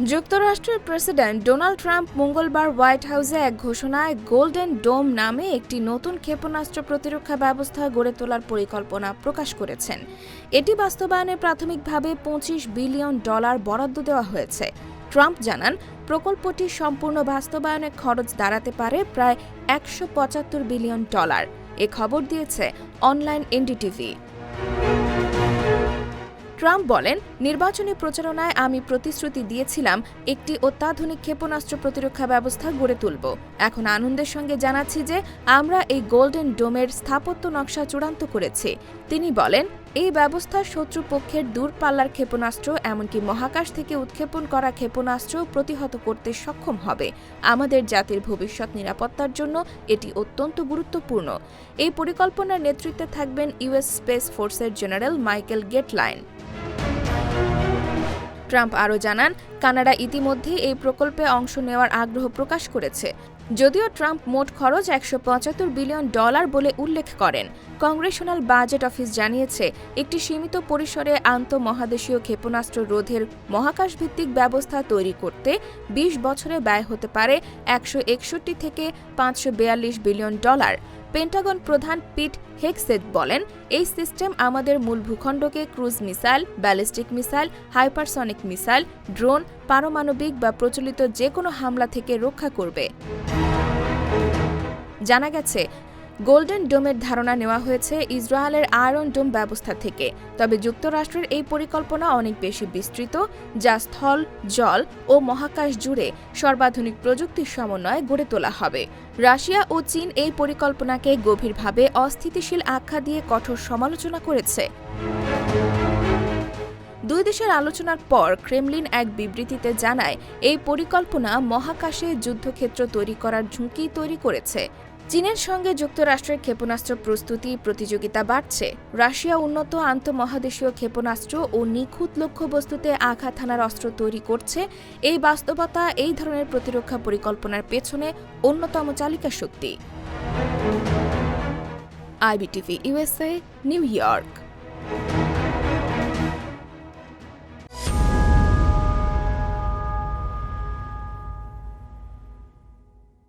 যুক্তরাষ্ট্রের president Donald Trump মঙ্গলবার white হাউসে এক ঘোষণায় গোল্ডেন ডোম নামে একটি নতুন ক্ষেপণাস্ত্র প্রতিরক্ষা ব্যবস্থা গড়ে তোলার পরিকল্পনা প্রকাশ করেছেন। এটি বাস্তবায়নে প্রাথমিকভাবে পঁচিশ বিলিয়ন ডলার বরাদ্দ দেওয়া হয়েছে। ট্রাম্প জানান, প্রকল্পটি সম্পূর্ণ বাস্তবায়নে খরচ দাঁড়াতে পারে প্রায় একশো পঁচাত্তর বিলিয়ন ডলার। এ খবর দিয়েছে অনলাইন এনডিটিভি। ট্রাম্প বলেন, নির্বাচনী প্রচারণায় আমি প্রতিশ্রুতি দিয়েছিলাম, একটি অত্যাধুনিক ক্ষেপণাস্ত্র প্রতিরক্ষা ব্যবস্থা গড়ে তুলব। এখন আনন্দের সঙ্গে জানাচ্ছি যে, আমরা এই গোল্ডেন ডোমের স্থাপত্য নকশা চূড়ান্ত করেছি। তিনি বলেন, এই ব্যবস্থা শত্রুপক্ষের দূরপাল্লার ক্ষেপণাস্ত্র, এমনকি মহাকাশ থেকে উৎক্ষেপণ করা ক্ষেপণাস্ত্র প্রতিহত করতে সক্ষম হবে। আমাদের জাতির ভবিষ্যৎ নিরাপত্তার জন্য এটি অত্যন্ত গুরুত্বপূর্ণ। এই পরিকল্পনার নেতৃত্বে থাকবেন ইউএস স্পেস ফোর্সের জেনারেল মাইকেল গেটলাইন। ট্রাম্প আরও জানান, কানাডা ইতিমধ্যেই এই প্রকল্পে অংশ নেওয়ার আগ্রহ প্রকাশ করেছে। যদিও ট্রাম্প মোট খরচ একশো পঁচাত্তর বিলিয়ন ডলার বলে উল্লেখ করেন। কংগ্রেশনাল বাজেট অফিস জানিয়েছে, একটি সীমিত পরিসরে আন্তঃমহাদেশীয় ক্ষেপণাস্ত্র রোধের মহাকাশভিত্তিক ব্যবস্থা তৈরি করতে ২০ বছরে ব্যয় হতে পারে একশো একষট্টি থেকে পাঁচশো বিয়াল্লিশ বিলিয়ন ডলার। পেন্টাগন প্রধান পিট হেকসেথ বলেন, এই সিস্টেম আমাদের মূল ভূখণ্ডকে cruise missile, ballistic missile, hypersonic missile, drone, পারমাণবিক বা প্রচলিত যে কোনো হামলা থেকে রক্ষা করবে। জানা গেছে গোল্ডেন ডোমের ধারণা নেওয়া হয়েছে ইসরায়েলের আয়রন ডোম ব্যবস্থা থেকে। তবে যুক্তরাষ্ট্রের এই পরিকল্পনা অনেক বেশি বিস্তৃত, যা স্থল, জল ও মহাকাশ জুড়ে সর্বাধুনিক প্রযুক্তির সমন্বয়ে গড়ে তোলা হবে। রাশিয়া ও চীন এই পরিকল্পনাকে গভীরভাবে অস্থিতিশীল আখ্যা দিয়ে কঠোর সমালোচনা করেছে। দুই দেশের আলোচনার পর ক্রেমলিন এক বিবৃতিতে জানায়, এই পরিকল্পনা মহাকাশে যুদ্ধক্ষেত্র তৈরি করার ঝুঁকি তৈরি করেছে। চীনের সঙ্গে যুক্তরাষ্ট্রের ক্ষেপণাস্ত্র প্রস্তুতি প্রতিযোগিতা বাড়ছে। রাশিয়া উন্নত আন্তঃমহাদেশীয় ক্ষেপণাস্ত্র ও নিখুঁত লক্ষ্যবস্তুতে আঘাত হানার অস্ত্র তৈরি করছে। এই বাস্তবতা এই ধরনের প্রতিরক্ষা পরিকল্পনার পেছনে অন্যতম চালিকা শক্তি। IBTV USA New York.